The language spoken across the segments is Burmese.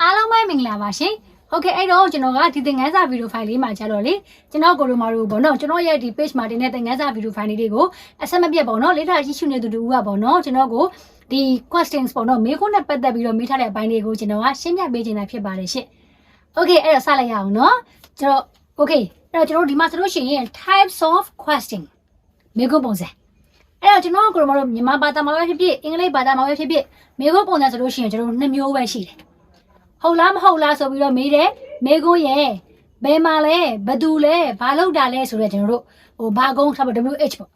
အားလုံးပဲမင်္ဂလာပါရှင်ဟုတ်ကဲ့အဲ့တော့ကျွန်တော်ကဒီသင်ခန်းစာဗီဒီယိုဖိုင်လေးမှာကြာတော့လေကျွန်တော်ကိုရိုမာတို့ပေါ့နော်ကျွန်တော်ရဲ့ဒီ page မှာတင်တဲ့သင်ခန်းစာဗီဒီယိုဖိုင်လေးတွေကိုအဆက်မပြတ်ပေါ့နော်လေ့လာကြည့်ရှုနေသူတူကပေါ့နော်ကျွန်တော်ကိုဒီ questions ပေါ့နော်မေးခွန်းနဲ့ပတ်သက်ပြီးတော့မေးထားတဲ့အပိုင်းလေးကိုကျွန်တော်ကရှင်းပြပေးချင်တာဖြစ်ပါတယ်ရှင်โอเคအဲ့တော့စလိုက်ရအောင်နော်ကျွန်တော် okay အဲ့တော့ကျွန်တော်ဒီမှာဆိုလို့ရှိရင် types of question မေးခွန်းပုံစံအဲ့တော့ကျွန်တော်ကိုရိုမာတို့မြန်မာဘာသာမှာပဲဖြစ်ဖြစ်အင်္ဂလိပ်ဘာသာမှာပဲဖြစ်ဖြစ်မေးခွန်းပုံစံဆိုလို့ရှိရင်ကျွန်တော်နှစ်မျိုးပဲရှိတယ် ဟုတ်လားမဟုတ်လားဆိုပြီးတော့မေးတယ်မေးခွန်းရဲ့ဘယ်မှာလဲဘယ်သူလဲဘာလုပ်တာလဲဆိုတော့ကျွန်တော်တို့ဟိုဘာကုန်းထားပါ WH ပေါ့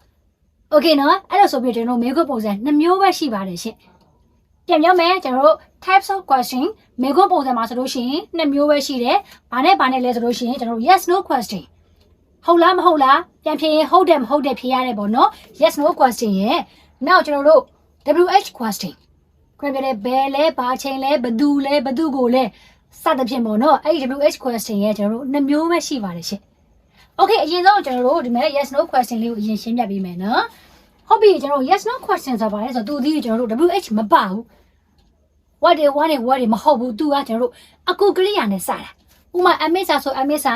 โอเคနော်အဲ့လိုဆိုပြီးကျွန်တော်တို့မေးခွန်းပုံစံနှစ်မျိုးပဲရှိပါတယ်ရှင့်ပြန်ပြောမယ်ကျွန်တော်တို့ types of question မေးခွန်းပုံစံမှာဆိုလို့ရှိရင်နှစ်မျိုးပဲရှိတယ်ဘာနဲ့ဘာနဲ့လဲဆိုလို့ရှိရင်ကျွန်တော်တို့ yes no question ဟုတ်လားမဟုတ်လားပြန်ဖြေရင်ဟုတ်တယ်မဟုတ်တယ်ဖြေရတယ်ပေါ့နော် yes no question ရဲ့နောက်ကျွန်တော်တို့ WH question ခွင့်ပြတဲ့ဘယ်လဲဘာချိန်လဲဘသူလဲဘသူကိုလဲစသဖြင့်ပေါ့နော်အဲ့ဒီ WH question ရဲ့ကျွန်တော်တို့နှစ်မျိုးပဲရှိပါတယ်ရှင့် Okay အရင်ဆုံးကျွန်တော်တို့ဒီမဲ့ yes no question လေးကိုအရင်ရှင်းပြပေးမယ်နော်ဟုတ်ပြီကျွန်တော်တို့ yes no question ဆိုတာပါလဲဆိုတော့သူဒီကျွန်တော်တို့ WH မပါဘူး what they want and what they မဟုတ်ဘူးသူကကျွန်တော်တို့အကူကရိယာနဲ့စတာဥမာ amisa ဆို amisa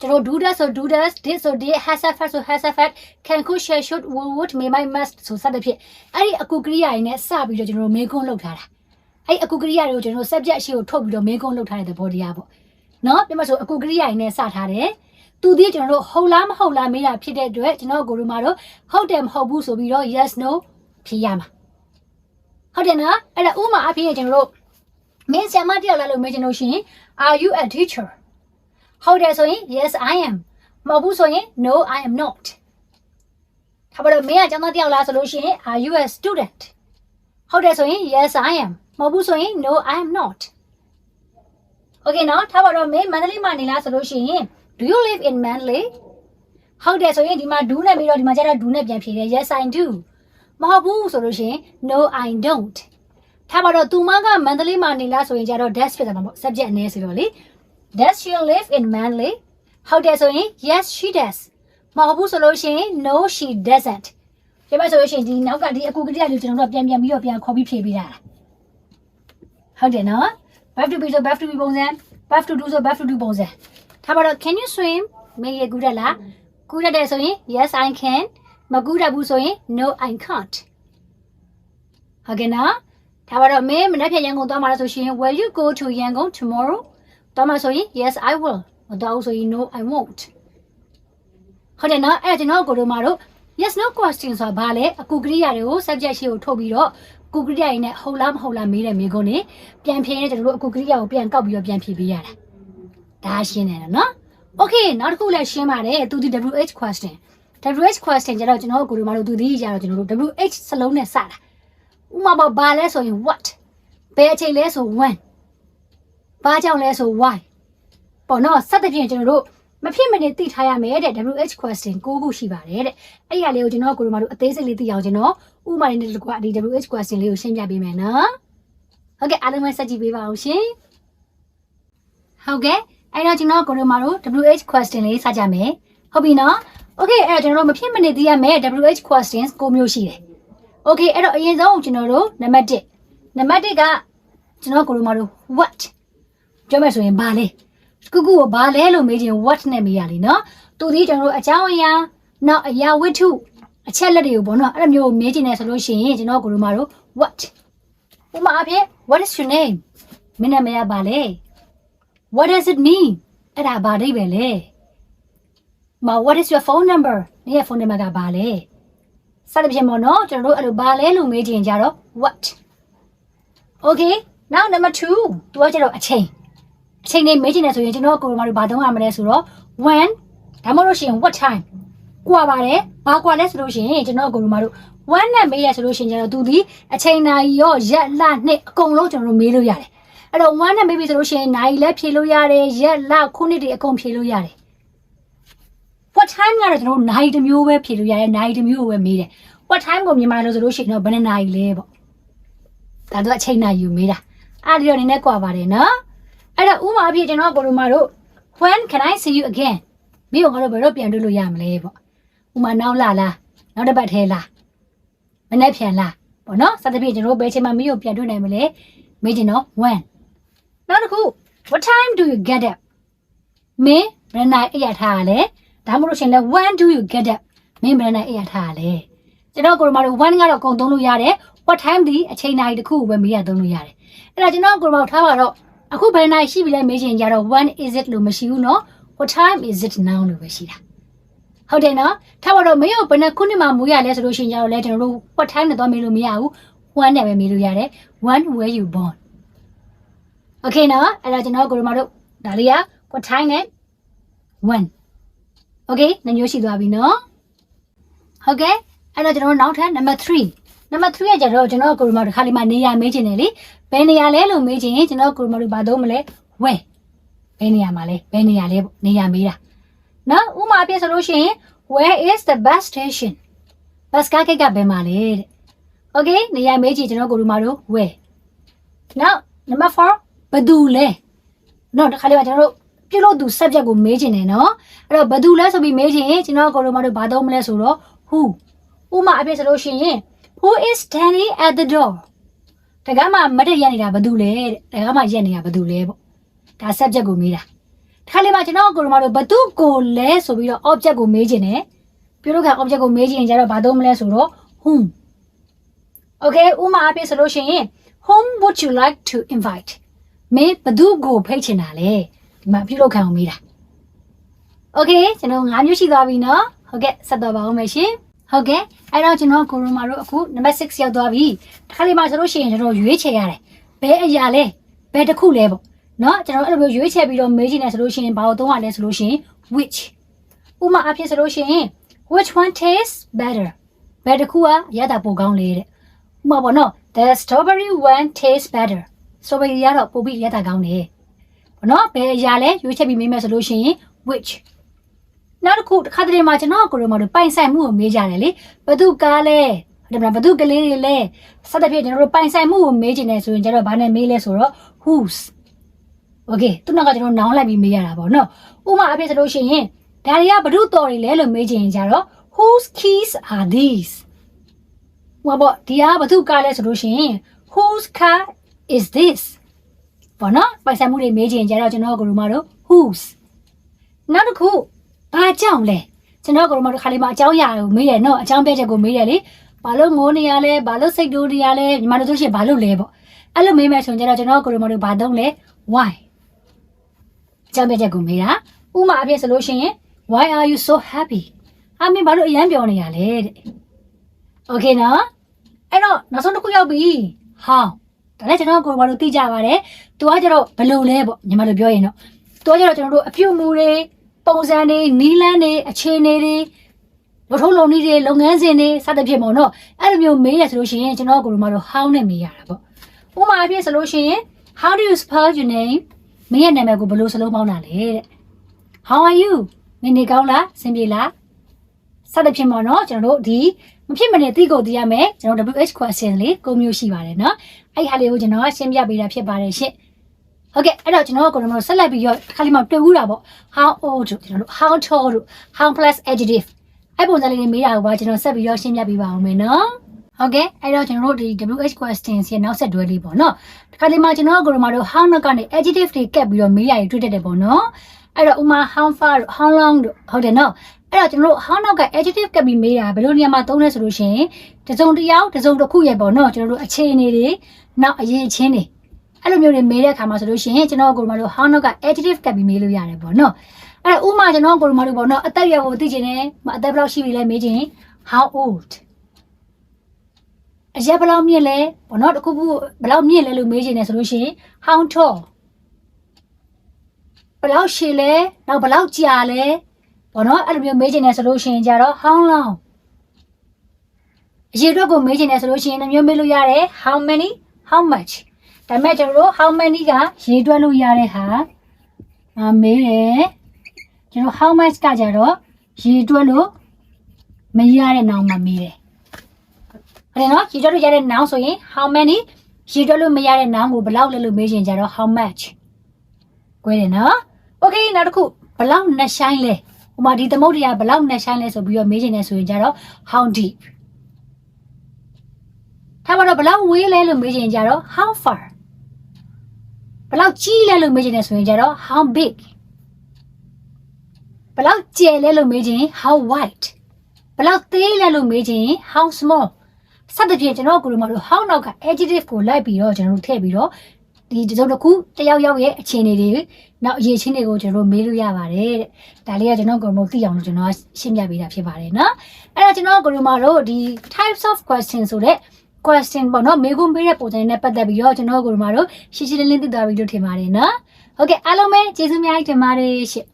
ကျွန်တော် do that ဆို do that did ဆို did has a fact ဆို has a fact can could share should would would may might must ဆိုစသဖြင့်အဲ့ဒီအကူကရိယာတွေနဲ့စပြီးတော့ကျွန်တော်တို့မေးခွန်းလုပ်ထားတာအဲ့ဒီအကူကရိယာတွေကိုကျွန်တော်တို့ subject အရှိကိုထုတ်ပြီးတော့မေးခွန်းလုပ်ထားတဲ့သဘောတရားပေါ့နော်ပြမဆိုအကူကရိယာတွေနဲ့စထားတယ်သူဒီကျွန်တော်တို့ဟုတ်လားမဟုတ်လားမေးတာဖြစ်တဲ့အတွက်ကျွန်တော်ကိုတို့မှာတော့ဟုတ်တယ်မဟုတ်ဘူးဆိုပြီးတော့ yes no ဖြေရမှာဟုတ်တယ်နော်အဲ့ဒါဥမာအဖြစ်ကျွန်တော်တို့မင်းဆရာမတယောက်လာလို့မေးချင်လို့ရှိရင် are you a teacher ဟုတ်တယ်ဆိုရင် yes i am မဟုတ်ဘူးဆိုရင် no i am not ထားပါတော့မင်းကကျောင်းသားတယောက်လားဆိုလို့ရှိရင် are you a student ဟုတ်တယ်ဆိုရင် yes i am မဟုတ်ဘူးဆိုရင် no i am not okay နော်ထားပါတော့မင်းမန္တလေးမှာနေလားဆိုလို့ရှိရင် do you live in Mandalay ဟုတ်တယ်ဆိုရင်ဒီမှာ do နဲ့ပြီးတော့ဒီမှာကျတော့ do နဲ့ပြန်ဖြေတယ် yes i do မဟုတ်ဘူးဆိုလို့ရှိရင် no i don't ထားပါတော့သူမကမန္တလေးမှာနေလားဆိုရင်ကျတော့ dash ဖြစ်တာမှာပေါ့ subject အနေဆိုတော့လေ Does she live in Manly? ဟုတ်တယ်ဆိုရင် yes she does. မဟုတ်ဘူးဆိုလို့ရှိရင် no she doesn't. ပြမဆိုလို့ရှိရင်ဒီနောက်ကဒီအကူကတိလေးကျွန်တော်တို့ပြန်ပြန်ပြီးတော့ပြန်ခေါ်ပြီးဖြေပေးတာ။ဟုတ်တယ်နော်။ Have to be ဆို have to be ပုံစံ have to do ဆို have to do ပုံစံ။ထားပါတော့ can you swim? မေးရကူရလား။ကူရတဲ့ဆိုရင် yes I can. မကူရဘူးဆိုရင် no I can't. ဟုတ်ကဲ့နော်။ထားပါတော့မင်းမနေ့ဖြန်ရန်ကုန်သွားမှာလို့ဆိုရှင် will you go to Yangon tomorrow? တော့မှဆိုရင် yes i will မတော့ဘူးဆိုရင် no i won't ဟုတ်တယ်နော်အဲ့ကျွန်တော်ကိုတို့မှာတော့ yes no question ဆိုတာဘာလဲအကူကရိယာတွေကို subject ရှိကိုထုတ်ပြီးတော့ကူကရိယာတွေနဲ့ဟုတ်လားမဟုတ်လားမေးတဲ့မေးခွန်းနေပြန်ဖြေရင်ကျွန်တော်တို့အကူကရိယာကိုပြန်ကောက်ပြီးတော့ပြန်ဖြေပေးရတာဒါရှင်းတယ်နော် okay နောက်တစ်ခုလည်းရှင်းပါတယ်သူဒီ wh question wh question ကျတော့ကျွန်တော်ကိုတို့မှာတို့သူဒီကြတော့ကျွန်တော်တို့ wh စလုံးနဲ့စတာဥမာပေါ့ဘာလဲဆိုရင် what ဘယ်အချိန်လဲဆို when ဘာကြောင့်လဲဆို why ပေါ့နော်စသဖြင့်ကျွန်တော်တို့မဖြစ်မနေသိထားရမယ်တဲ့ WH question ၉ခုရှိပါတယ်တဲ့အဲ့ဒီအရာလေးကိုကျွန်တော်ကိုရိုမာတို့အသေးစိတ်လေးသိအောင်ကျွန်တော်ဥပမာလေးနဲ့တကွာဒီ WH question လေးကိုရှင်းပြပေးမယ်နော်ဟုတ်ကဲ့အားလုံးပဲစက်ကြည့်ပေးပါအောင်ရှင်ဟုတ်ကဲ့အဲ့တော့ကျွန်တော်ကိုရိုမာတို့ WH question လေးစကြမယ်ဟုတ်ပြီနော် Okay အဲ့တော့ကျွန်တော်တို့မဖြစ်မနေသိရမယ် WH questions ၉မျိုးရှိတယ် Okay အဲ့တော့အရင်ဆုံးကျွန်တော်တို့နံပါတ်1နံပါတ်1ကကျွန်တော်ကိုရိုမာတို့ what ပြောမယ်ဆိုရင်ဘာလဲကုကုကိုဘာလဲလို့မေးခြင်း what နဲ့မေးရလीနော်သူဒီကျွန်တော်တို့အကြောင်းအရာနောက်အရာဝတ္ထုအချက်လက်တွေကိုပေါ့နော်အဲ့လိုမျိုးမေးခြင်းနဲ့ဆိုလို့ရှိရင်ကျွန်တော်ကိုလိုမာတို့ what ဥမာအဖြစ် what is your name မင်းနာမည်ကဘာလဲ what does it mean အဲ့ဒါဘာအဓိပ္ပာယ်လဲမ what is your phone number နင်ရဲ့ဖုန်းနံပါတ်ကဘာလဲစသဖြင့်ပေါ့နော်ကျွန်တော်တို့အဲ့လိုဘာလဲလို့မေးခြင်းကြတော့ what okay now number 2သူကကြတော့အချိန် ချိန်နဲ့မေးချင်တယ်ဆိုရင်ကျွန်တော်ကိုရိုမာတို့ဘာသုံးရမလဲဆိုတော့ when ဒါမှမဟုတ်ရှင် what time ကွာပါတယ်ဘာကွာလဲဆိုလို့ရှိရင်ကျွန်တော်ကိုရိုမာတို့ when နဲ့မေးရဆိုလို့ရှိရင်ကျတော့သူဒီအချိန်နာရီရောရက်လနှစ်အကုန်လုံးကျွန်တော်တို့မေးလို့ရတယ်အဲ့တော့ when နဲ့မေးပြီဆိုလို့ရှိရင်နာရီလည်းဖြေလို့ရတယ်ရက်လခုနှစ်တွေအကုန်ဖြေလို့ရတယ် what time ကတော့ကျွန်တော်တို့နာရီတစ်မျိုးပဲဖြေလို့ရတယ်နာရီတစ်မျိုးကိုပဲမေးတယ် what time ကိုမြန်မာလို့ဆိုလို့ရှိရင်တော့ဘယ်နှစ်နာရီလဲပေါ့ဒါတော့အချိန်နာရီကိုမေးတာအားဒီတော့နည်းနည်းကွာပါတယ်နော် အဲ့တော့ဥမာအဖြစ်ကျွန်တော်ကိုလိုမာတို့ when can i see you again မင်းတို့ငါတို့ဘယ်တော့ပြန်တွေ့လို့ရမလဲပေါ့ဥမာနောက်လာလားနောက်တစ်ပတ်ထဲလားမနေ့ပြန်လားပေါ့နော်စသဖြင့်ကျွန်တော်တို့ဘယ်ချိန်မှမင်းတို့ပြန်တွေ့နိုင်မလဲမေးချင်တော့ when နောက်တစ်ခု what time do you get up မင်းဘယ်နိုင်အိပ်ရထားရလဲဒါမှမဟုတ်ရှင်လဲ when do you get up မင်းဘယ်နိုင်အိပ်ရထားရလဲကျွန်တော်ကိုရိုမာတို့ when ကတော့အကုန်သုံးလို့ရတယ် what time ဒီအချိန်တိုင်းတစ်ခုကိုပဲမေးရသုံးလို့ရတယ်အဲ့ဒါကျွန်တော်ကိုရိုမာတို့ထားပါတော့ အခုဘယ်နိုင်ရှိပြီလဲမေးချင်ကြတော့ when is it လို့မရှိဘူးเนาะ what time is it now လို့ပဲရှိတာဟုတ်တယ်နော်ထားပါတော့မင်းတို့ဘယ်နှခုနှစ်မှမူးရလဲဆိုလို့ရှိရင်ကြတော့လဲကျွန်တော်တို့ what time နဲ့တော့မေးလို့မရဘူး when နဲ့ပဲမေးလို့ရတယ် when were you born okay နော်အဲ့ဒါကျွန်တော်ကိုရိုမာတို့ဒါလေးက what time နဲ့ when okay နှမျိုးရှိသွားပြီနော်ဟုတ်ကဲ့အဲ့တော့ကျွန်တော်တို့နောက်ထပ် number 3 number 3ကကြတော့ကျွန်တော်ကိုရိုမာတို့ခါလေးမှနေရာမေးချင်တယ်လေဘယ်နေရာလဲလို့မေးချင်ရင်ကျွန်တော်ကိုရိုမာတို့ဘာသုံးမလဲ where ဘယ်နေရာမှာလဲဘယ်နေရာလဲပေါ့နေရာမေးတာနော်ဥမာအပြည့်ဆိုလို့ရှိရင် where is the bus station bus ကားကိတ်ကဘယ်မှာလဲတဲ့ okay နေရာမေးကြည့်ကျွန်တော်ကိုရိုမာတို့ where now number 4ဘယ်သူလဲနော်တစ်ခါလေးကကျွန်တော်တို့ပြုလုပ်သူ subject ကိုမေးချင်တယ်နော်အဲ့တော့ဘယ်သူလဲဆိုပြီးမေးချင်ရင်ကျွန်တော်ကိုရိုမာတို့ဘာသုံးမလဲဆိုတော့ who ဥမာအပြည့်ဆိုလို့ရှိရင် who is standing at the door တကယ်မှမတ်တက်ရက်နေတာဘယ်သူလဲတဲ့တကယ်မှရက်နေတာဘယ်သူလဲပေါ့ဒါ subject ကိုမေးတာတစ်ခါလေးမှကျွန်တော်ကိုရိုမာတို့ဘယ်သူကိုလဲဆိုပြီးတော့ object ကိုမေးချင်တယ်ပြုလုပ်ခံ object ကိုမေးချင်ရင်ကျတော့ဘာသုံးမလဲဆိုတော့ whom okay ဥမာအပြည့်ဆိုလို့ရှိရင် whom would you like to invite မင်းဘသူကိုဖိတ်ချင်တာလဲဒီမှာပြုလုပ်ခံအောင်မေးတာ okay ကျွန်တော်၅မျိုးရှိသွားပြီเนาะဟုတ်ကဲ့ဆက်တော့ပါအောင်မယ်ရှင် ဟုတ်ကဲ့အဲ့တော့ကျွန်တော်ကိုရိုမာတို့အခုနံပါတ်6ရောက်သွားပြီတစ်ခါလေးမှဆိုလို့ရှိရင်ကျွန်တော်ရွေးချယ်ရတယ်ဘယ်အရာလဲဘယ်တစ်ခုလဲပေါ့နော်ကျွန်တော်အဲ့လိုမျိုးရွေးချယ်ပြီးတော့မေးချင်တယ်ဆိုလို့ရှိရင်ဘာလို့သုံးရလဲဆိုလို့ရှိရင် which ဥမာအဖြစ်ဆိုလို့ရှိရင် which one tastes better ဘယ်တစ်ခုကရတာပိုကောင်းလေတဲ့ဥမာပေါ့နော် the strawberry one tastes better strawberry ရတော့ပိုပြီးရတာကောင်းတယ်ပေါ့နော်ဘယ်အရာလဲရွေးချယ်ပြီးမေးမယ်ဆိုလို့ရှိရင် which နောက်တစ်ခုတစ်ခါတည်းမှာကျွန်တော်ကိုရိုမာတို့ပိုင်ဆိုင်မှုကိုမေးကြတယ်လေဘသူကားလဲဟုတ်တယ်မလားဘသူကလေးတွေလဲစသဖြင့်ကျွန်တော်တို့ပိုင်ဆိုင်မှုကိုမေးချင်တယ်ဆိုရင်ကျွန်တော်ဘာနဲ့မေးလဲဆိုတော့ whose okay သူနောက်ကကျွန်တော်နောင်းလိုက်ပြီးမေးရတာပေါ့နော်ဥပမာအဖြစ်ဆိုလို့ရှိရင်ဒါတွေကဘ ᱹ တော်တွေလဲလို့မေးချင်ရင်ကြတော့ whose keys are these ဟောပေါ့ဒီဟာဘသူကားလဲဆိုလို့ရှိရင် whose car is this ပေါ့နော်ပိုင်ဆိုင်မှုတွေမေးချင်ကြတော့ကျွန်တော်ကိုရိုမာတို့ whose နောက်တစ်ခု ဘာကြောင့်လဲကျွန်တော်ကတော့မတို့ခါလေးမှာအကြောင်းအရာကိုမေးတယ်နော်အကြောင်းပြချက်ကိုမေးတယ်လေဘာလို့ငိုနေရလဲဘာလို့စိတ်တိုးနေရလဲညီမတို့တို့ရှိရင်ဘာလို့လဲပေါ့အဲ့လိုမေးမယ်ဆိုရင်ကျတော့ကျွန်တော်ကိုရိုမတို့ဘာသုံးလဲ why အကြောင်းပြချက်ကိုမေးတာဥမာအဖြစ်ဆိုလို့ရှိရင် why are you so happy အမင်းဘာလို့အရန်ပြောနေရလဲတဲ့ okay နော်အဲ့တော့နောက်ဆုံးတစ်ခုရောက်ပြီ how ဒါလည်းကျွန်တော်ကိုရိုမတို့သိကြပါတယ်သူကကျတော့ဘယ်လိုလဲပေါ့ညီမတို့ပြောရင်တော့သူကကျတော့ကျွန်တော်တို့အပြုတ်မှုတွေ ပုံစံတွေနီးလန်းတွေအခြေအနေတွေမထုံးလုံးနည်းတွေလုပ်ငန်းစဉ်တွေစသဖြင့်ပေါ့နော်အဲ့လိုမျိုးမေးရဆိုလို့ရှိရင်ကျွန်တော်ကိုယ်တို့ how နဲ့မေးရတာပေါ့ဥပမာအဖြစ်ဆိုလို့ရှိရင် how do you spell your name မင်းရဲ့နာမည်ကိုဘယ်လိုစလုံးပေါင်းတာလဲတဲ့ how are you မင်းနေကောင်းလားအဆင်ပြေလားစသဖြင့်ပေါ့နော်ကျွန်တော်တို့ဒီမဖြစ်မနေသိကိုသိရမယ်ကျွန်တော် WH question လေးကိုမျိုးရှိပါတယ်နော်အဲ့ဒီဟာလေးကိုကျွန်တော်ကရှင်းပြပေးတာဖြစ်ပါတယ်ရှင့် ဟုတ်ကဲ့အဲ့တော့ကျွန်တော်ကကိုယ်တော်ဆက်လိုက်ပြီးတော့ခါလေးမှတွေ့ဦးတာပေါ့ how old တို့ကျွန်တော်တို့ how tall တို့ how plus adjective အဲ့ပုံစံလေးတွေမေးတာကိုပါကျွန်တော်ဆက်ပြီးတော့ရှင်းပြပေးပါအောင်မယ်နော်ဟုတ်ကဲ့အဲ့တော့ကျွန်တော်တို့ဒီ WH questions ရဲ့နောက်ဆက်တွဲလေးပေါ့နော်ဒီခါလေးမှာကျွန်တော်ကကိုယ်တော်တို့ how နောက်ကနေ adjective တွေကပ်ပြီးတော့မေးရည်တွေ့တတ်တယ်ပေါ့နော်အဲ့တော့ဥမာ how far တို့ how long တို့ဟုတ်တယ်နော်အဲ့တော့ကျွန်တော်တို့ how နောက်က adjective ကပ်ပြီးမေးတာဘယ်လိုနေရာမှာသုံးလဲဆိုလို့ရှိရင်တစုံတစ်ယောက်တစုံတစ်ခုရဲ့ပေါ့နော်ကျွန်တော်တို့အခြေအနေတွေနောက်အရေးချင်းတွေ အဲ့လိုမျိုးတွေမေးတဲ့အခါမှာဆိုလို့ရှိရင်ကျွန်တော်ကိုယ်မတို့ how နောက်က adjective ကပ်ပြီးမေးလို့ရတယ်ပေါ့နော်အဲ့တော့ဥမာကျွန်တော်ကိုယ်မတို့ပေါ့နော်အသက်အရွယ်ကိုသိချင်တယ်အသက်ဘယ်လောက်ရှိပြီလဲမေးချင် how old အရက်ဘယ်လောက်မြင့်လဲပေါ့နော်တခုခုဘယ်လောက်မြင့်လဲလို့မေးချင်တယ်ဆိုလို့ရှိရင် how tall ဘယ်လောက်ရှည်လဲနောက်ဘယ်လောက်ကြာလဲပေါ့နော်အဲ့လိုမျိုးမေးချင်တယ်ဆိုလို့ရှိရင်ကြတော့ how long အရေအတွက်ကိုမေးချင်တယ်ဆိုလို့ရှိရင်နှမျိုးမေးလို့ရတယ် how many how much ဒါပေမဲ့ကျွန်တော်တို့ how many ကရေတွက်လို့ရတဲ့ဟာအမေးတယ်ကျွန်တော် how much ကကြတော့ရေတွက်လို့မရတဲ့နောင်မှမေးတယ်ဟုတ်တယ်နော်ရေတွက်လို့ရတဲ့နောင်ဆိုရင် how many ရေတွက်လို့မရတဲ့နောင်ကိုဘယ်လောက်လဲလို့မေးချင်ကြတော့ how much ကွဲတယ်နော် okay နောက်တစ်ခုဘယ်လောက်နှဆိုင်လဲဟိုမှာဒီသမုတ်တရားဘယ်လောက်နှဆိုင်လဲဆိုပြီးတော့မေးချင်တယ်ဆိုရင်ကြတော့ how deep ထားပါတော့ဘယ်လောက်ဝေးလဲလို့မေးချင်ကြတော့ how far ဘယ် လောက်ကြီးလဲလို့မေးချင်တယ်ဆိုရင်ကြတော့ how big ဘယ်လောက်ကျယ်လဲလို့မေးချင်ရင် how wide ဘယ်လောက်သေးလဲလို့မေးချင်ရင် how small စသဖြင့်ကျွန်တော်ကိုယ်တို့မတို့ how နောက်က adjective ကိုလိုက်ပြီးတော့ကျွန်တော်တို့ထည့်ပြီးတော့ဒီတစ်စုံတစ်ခုတယောက်ယောက်ရဲ့အခြေအနေတွေနောက်အရေးချင်းတွေကိုကျွန်တော်တို့မေးလို့ရပါတယ်တဲ့ဒါလေးကကျွန်တော်ကိုယ်တို့သိအောင်လို့ကျွန်တော်ရှင်းပြပေးတာဖြစ်ပါတယ်နော်အဲ့တော့ကျွန်တော်ကိုယ်တို့မတို့ဒီ types of question ဆိုတဲ့ question ပေါ့နော်မေးခွန်းပေးတဲ့ပုံစံနဲ့ပတ်သက်ပြီးတော့ကျွန်တော်ကိုယ်တို့မတို့ရှင်းရှင်းလင်းလင်းသိသွားပြီလို့ထင်ပါတယ်နော်ဟုတ်ကဲ့အားလုံးပဲကျေးဇူးများကြီးတင်ပါတယ်ရှင့်